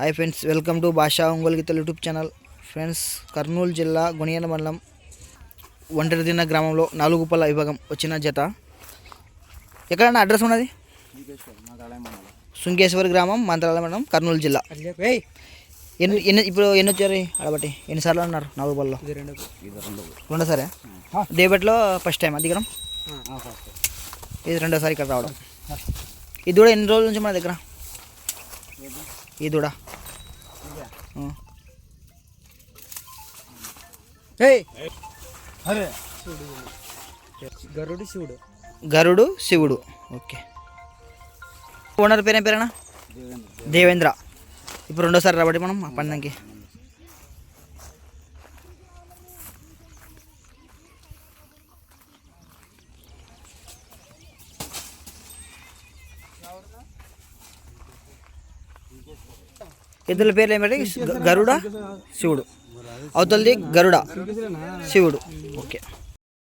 Hi friends welcome to భాషా ఒంగోలు గీతల YouTube channel. Friends Kurnool జిల్లా గుణియన మండలం ఒంటరిదిన్న గ్రామంలో నాలుగు పళ్ళ విభాగం వచ్చిన జత. ఎక్కడన్నా అడ్రస్ ఉన్నది? సుంకేశ్వరి గ్రామం మంత్రాలయ మండలం కర్నూలు జిల్లా. ఎన్ని ఎన్ని ఇప్పుడు ఎన్ని వచ్చారు ఆడబట్టి? ఎన్నిసార్లు ఉన్నారు నాలుగు పళ్ళలో రెండో. సరే? డేబెట్లో ఫస్ట్ టైం దిగడం? ఇది రెండోసారి ఇక్కడ రావడం. ఈ దూడ ఎన్ని రోజుల నుంచి మన దగ్గర? ఈ దూడ. గరుడు శివుడు. గరుడు శివుడు. ఓకే. ఓనర్ పేరేం పేరేనా దేవేంద్ర. ఇప్పుడు రెండోసారి రాబట్టి మనం ఆ పందెంకి ఇద్దరు పేర్లు ఏమిటి గరుడ శివుడు. అవతలది గరుడ శివుడు. ఓకే.